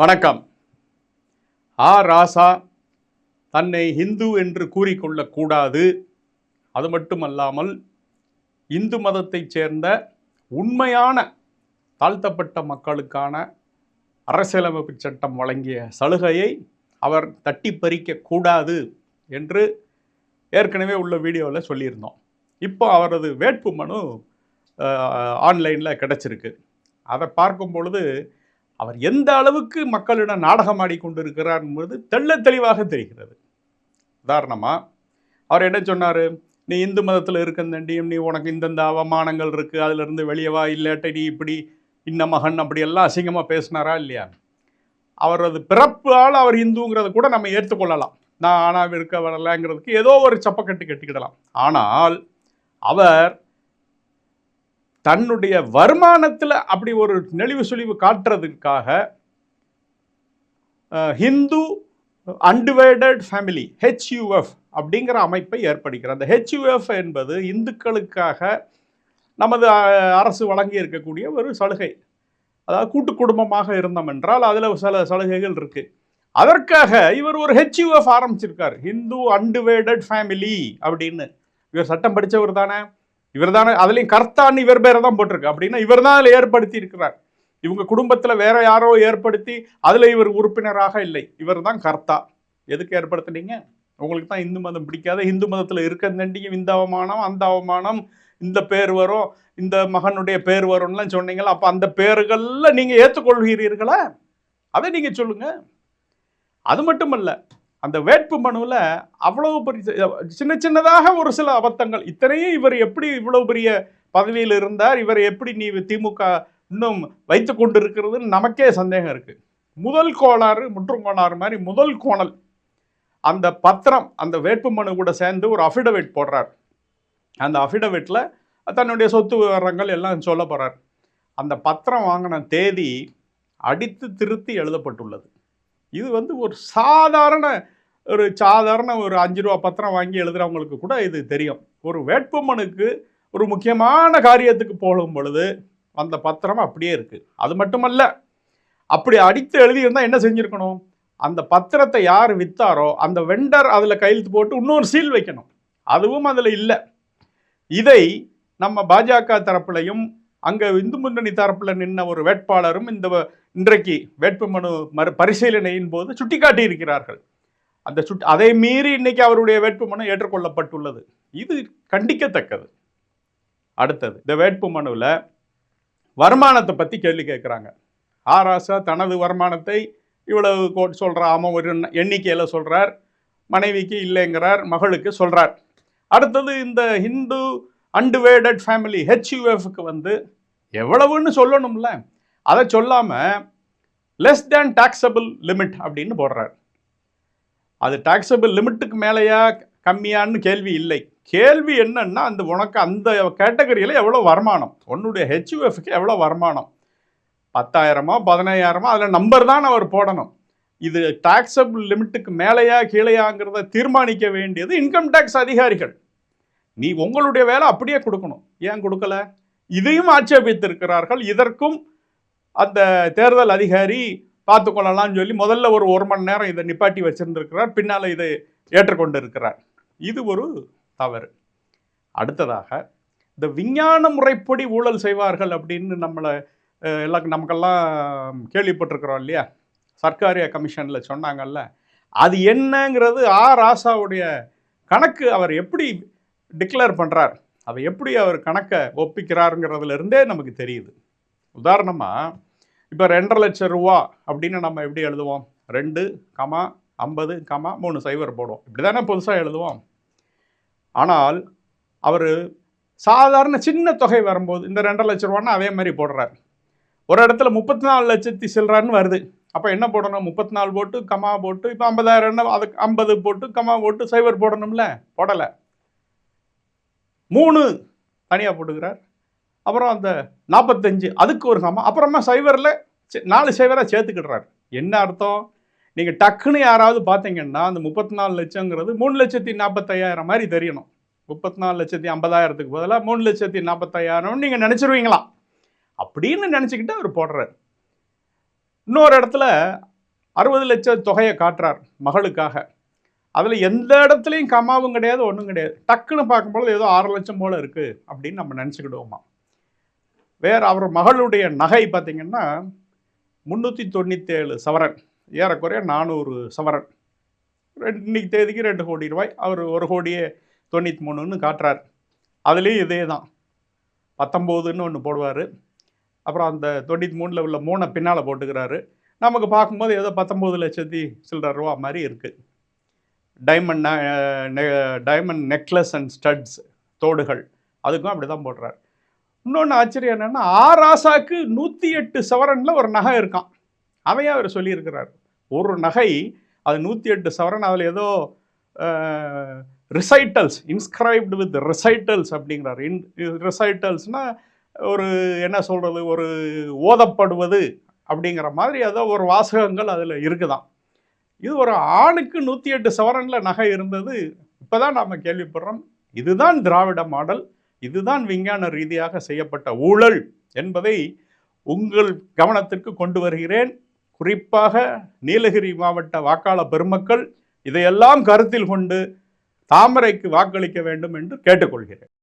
வணக்கம். ஆ ராசா தன்னை ஹிந்து என்று கூறிக்கொள்ளக்கூடாது. அது மட்டுமல்லாமல் இந்து மதத்தைச் சேர்ந்த உண்மையான தாழ்த்தப்பட்ட மக்களுக்கான அரசியலமைப்பு சட்டம் வழங்கிய சலுகையை அவர் தட்டி பறிக்கக்கூடாது என்று ஏற்கனவே உள்ள வீடியோவில் சொல்லியிருந்தோம். இப்போ அவரது வேட்பு மனு ஆன்லைனில் கிடச்சிருக்கு. அதை பார்க்கும் பொழுது அவர் எந்த அளவுக்கு மக்களிடம் நாடகம் ஆடிக்கொண்டிருக்கிறார் என்பது தெள்ள தெளிவாக தெரிகிறது. உதாரணமாக அவர் என்ன சொன்னார்? நீ இந்து மதத்தில் இருக்கந்தண்டியும் நீ உனக்கு இந்தந்த அவமானங்கள் இருக்குது அதிலிருந்து வெளியே வா இல்லாட்ட நீ இப்படி இன்ன மகன் அப்படியெல்லாம் அசிங்கமாக பேசினாரா இல்லையா? அவரது பிறப்பால் அவர் இந்துங்கிறத கூட நம்ம ஏற்றுக்கொள்ளலாம். நான் ஆனால் இருக்க வரலங்கிறதுக்கு ஏதோ ஒரு சப்பக்கட்டு கட்டிக்கிடலாம். ஆனால் அவர் தன்னுடைய வருமானத்தில் அப்படி ஒரு நெளிவு சுழிவு காட்டுறதுக்காக ஹிந்து அன்டிவைடட் ஃபேமிலி ஹெச்யூஎஃப் அப்படிங்கிற அமைப்பை ஏற்படுகிறது அந்த ஹெச்யூஎஃப் என்பது இந்துக்களுக்காக நமது அரசு வழங்கி இருக்கக்கூடிய ஒரு சலுகை. அதாவது கூட்டு குடும்பமாக இருந்தோம் என்றால் அதில் சில சலுகைகள் இருக்குது அதற்காக இவர் ஒரு ஹெச்யூஎஃப் ஆரம்பிச்சிருக்கார். ஹிந்து அன்டிவைடட் ஃபேமிலி அப்படின்னு. இவர் சட்டம் படித்தவர் தானே? இவர் தானே அதுலேயும் கர்த்தான்னு இவர் பேரை தான் போட்டிருக்கு. அப்படின்னா இவர் தான் அதில் ஏற்படுத்தி இருக்கிறார். இவங்க குடும்பத்தில் வேற யாரோ ஏற்படுத்தி அதில் இவர் உறுப்பினராக இல்லை. இவர் தான் கர்த்தா. எதுக்கு ஏற்படுத்துனீங்க? உங்களுக்கு தான் இந்து மதம் பிடிக்காத இந்து மதத்தில் இருக்கந்தண்டியும் இந்த அவமானம் அந்த அவமானம் இந்த பேர் வரும் இந்த மகனுடைய பேர் வரும்லாம் சொன்னீங்களா அப்போ அந்த பேர்களில் நீங்கள் ஏற்றுக்கொள்கிறீர்களா அதை நீங்கள் சொல்லுங்கள் அது மட்டுமல்ல அந்த வேட்பு மனுவில் அவ்வளவு பெரிய சின்ன சின்னதாக ஒரு சில அபத்தங்கள். இத்தனையும் இவர் எப்படி இவ்வளவு பெரிய பதவியில் இருந்தார் இவர் எப்படி நீ திமுக இன்னும் வைத்து கொண்டு இருக்கிறதுன்னு நமக்கே சந்தேகம் இருக்குது முதல் கோளாறு முற்றும் கோளாறு மாதிரி முதல் கோணல். அந்த பத்திரம் அந்த வேட்பு மனு கூட சேர்ந்து ஒரு அஃபிடவிட் போடுறார். அந்த அஃபிடவிட்டில் தன்னுடைய சொத்து விவரங்கள் எல்லாம் சொல்ல போகிறார் அந்த பத்திரம் வாங்கின தேதி அடித்து திருத்தி எழுதப்பட்டுள்ளது. இது வந்து ஒரு சாதாரண ஒரு சாதாரண ஒரு அஞ்சு ரூபா பத்திரம் வாங்கி எழுதுகிறவங்களுக்கு கூட இது தெரியும். ஒரு வேட்புமனுக்கு ஒரு முக்கியமான காரியத்துக்கு போகும் பொழுது அந்த பத்திரம் அப்படியே இருக்குது அது மட்டுமல்ல அப்படி அடித்து எழுதியிருந்தால் என்ன செஞ்சுருக்கணும்? அந்த பத்திரத்தை யார் விற்றாரோ அந்த வெண்டர் அதில் கையெழுத்து போட்டு இன்னொரு சீல் வைக்கணும். அதுவும் அதில் இல்லை. இதை நம்ம பாஜக தரப்புலையும் அங்கே இந்து முன்னணி தரப்பில் நின்ன ஒரு வேட்பாளரும் இந்த வ- இன்றைக்கு வேட்புமனு மறு பரிசீலனையின் போது சுட்டிக்காட்டி இருக்கிறார்கள் அந்த சுட் அதை மீறி இன்னைக்கு அவருடைய வேட்புமனு ஏற்றுக்கொள்ளப்பட்டுள்ளது. இது கண்டிக்கத்தக்கது. அடுத்தது இந்த வேட்புமனுவில் வருமானத்தை பற்றி கேள்வி கேட்குறாங்க ஆராசா தனது வருமானத்தை இவ்வளவு கோட் சொல்கிறா ஆமாம் ஒரு எண்ணிக்கையில் சொல்கிறார் மனைவிக்கு இல்லைங்கிறார் மகளுக்கு சொல்கிறார் அடுத்தது இந்த ஹிந்து அன்டிவைடட் ஃபேமிலி ஹெச்யூஎஃப்க்கு வந்து எவ்வளவுன்னு சொல்லணும்ல. அதை சொல்லாமல் லெஸ் தேன் டாக்ஸபிள் லிமிட் அப்படின்னு போடுறார். அது டாக்ஸபிள் லிமிட்டுக்கு மேலேயா கம்மியான்னு கேள்வி இல்லை. கேள்வி என்னன்னா அந்த உனக்கு அந்த கேட்டகரியில் எவ்வளோ வருமானம்? உன்னுடைய ஹெச்யூஎஃப்க்கு எவ்வளோ வருமானம்? பத்தாயிரமோ பதினாயிரமோ அதில் நம்பர் தான் அவர் போடணும். இது டாக்ஸபிள் லிமிட்டுக்கு மேலேயா கீழேயாங்கிறத தீர்மானிக்க வேண்டியது இன்கம் டேக்ஸ் அதிகாரிகள். நீ உங்களுடைய வேலை அப்படியே கொடுக்கணும். ஏன் கொடுக்கல? இதையும் ஆட்சேபித்திருக்கிறார்கள். இதற்கும் அந்த தேர்தல் அதிகாரி பார்த்துக்கொள்ளலாம்னு சொல்லி முதல்ல ஒரு ஒரு மணி நேரம் இதை நிப்பாட்டி வச்சிருந்திருக்கிறார். பின்னால் இதை ஏற்றுக்கொண்டு இருக்கிறார் இது ஒரு தவறு. அடுத்ததாக இந்த விஞ்ஞான முறைப்படி ஊழல் செய்வார்கள் அப்படின்னு நம்மளை எல்லாம் நமக்கெல்லாம் கேள்விப்பட்டிருக்கிறோம் இல்லையா? சர்க்காரிய கமிஷனில் சொன்னாங்கல்ல. அது என்னங்கிறது ஆ ராசாவுடைய கணக்கு அவர் எப்படி டிக்ளேர் பண்ணுறார் அதை எப்படி அவர் கணக்கை ஒப்பிக்கிறாருங்கிறதுல இருந்தே நமக்கு தெரியுது. உதாரணமாக இப்போ ரெண்டரை லட்சம் ரூபா அப்படின்னு நம்ம எப்படி எழுதுவோம்? ரெண்டு கமா ஐம்பது கமா மூணு சைவர் போடுவோம். இப்படி தானே புதுசாக எழுதுவோம். ஆனால் அவர் சாதாரண சின்ன தொகை வரும்போது இந்த ரெண்டரை லட்ச ரூபான்னா அதே மாதிரி போடுறார். ஒரு இடத்துல முப்பத்தி நாலு லட்சத்தி சில்லறான்னு வருது. அப்போ என்ன போடணும்? முப்பத்தி நாலு போட்டு கமா போட்டு இப்போ ஐம்பதாயிரம் என்ன அதுக்கு ஐம்பது போட்டு கமா போட்டு சைவர் போடணும்ல? போடலை. மூணு தனியாக போட்டுக்கிறார். அப்புறம் அந்த நாற்பத்தஞ்சு அதுக்கு ஒரு சமம். அப்புறமா சைவரில் நாலு சைவராக சேர்த்துக்கிடுறாரு. என்ன அர்த்தம்? நீங்கள் டக்குன்னு யாராவது பார்த்தீங்கன்னா அந்த முப்பத்தி நாலு லட்சங்கிறது மூணு லட்சத்தி நாற்பத்தையாயிரம் மாதிரி தெரியணும். முப்பத்தி நாலு லட்சத்தி ஐம்பதாயிரத்துக்கு பதிலாக மூணு லட்சத்தி நாற்பத்தையாயிரம்னு நீங்கள் நினச்சிருவீங்களா? அப்படின்னு நினச்சிக்கிட்டு அவர் போடுறாரு. இன்னொரு இடத்துல அறுபது லட்சம் தொகையை காட்டுறார் மகளுக்காக. அதில் எந்த இடத்துலையும் கமாவும் கிடையாது ஒன்றும் கிடையாது. டக்குன்னு பார்க்கும்பொழுது ஏதோ ஆறு லட்சம் போல் இருக்குது அப்படின்னு நம்ம நினச்சிக்கிடுவோமா? வேறு அவர் மகளுடைய நகை பார்த்திங்கன்னா முந்நூற்றி தொண்ணூற்றேழு சவரன் ஏறக்குறைய நானூறு சவரன். ரெண்டு இன்னைக்கு தேதிக்கு ரெண்டு கோடி ரூபாய் அவர் ஒரு கோடியே தொண்ணூற்றி மூணுன்னு காட்டுறார். அதுலேயும் இதே தான். பத்தொம்போதுன்னு ஒன்று போடுவார். அப்புறம் அந்த தொண்ணூற்றி மூணில் உள்ள மூணை பின்னால் போட்டுக்கிறாரு. நமக்கு பார்க்கும்போது ஏதோ பத்தொம்போது லட்சத்தி சில்லற ரூபா மாதிரி இருக்குது diamond diamond necklace and studs தோடுகள் அதுக்கும் அப்படி தான் போடுறாரு. இன்னொன்று ஆச்சரியம் என்னென்னா ஆராசாக்கு நூற்றி எட்டு சவரனில் ஒரு நகை இருக்கான் அதையே அவர் சொல்லியிருக்கிறார். ஒரு நகை அது நூற்றி எட்டு சவரன் அதில் ஏதோ ரிசைட்டல்ஸ் இன்ஸ்கிரைப்டு வித் ரிசைட்டல்ஸ் அப்படிங்கிறார். இன் ரிசைட்டல்ஸ்னால் ஒரு என்ன சொல்கிறது ஒரு ஓதப்படுவது அப்படிங்கிற மாதிரி ஏதோ ஒரு வாசகங்கள் அதில் இருக்குதான் இது ஒரு ஆணுக்கு நூற்றி எட்டு சவரனில் நகை இருந்தது. இப்போ தான் நாம் கேள்விப்படுறோம். இதுதான் திராவிட மாடல். இதுதான் விஞ்ஞான ரீதியாக செய்யப்பட்ட ஊழல் என்பதை உங்கள் கவனத்திற்கு கொண்டு வருகிறேன். குறிப்பாக நீலகிரி மாவட்ட வாக்காளர் பெருமக்கள் இதையெல்லாம் கருத்தில் கொண்டு தாமரைக்கு வாக்களிக்க வேண்டும் என்று கேட்டுக்கொள்கிறேன்.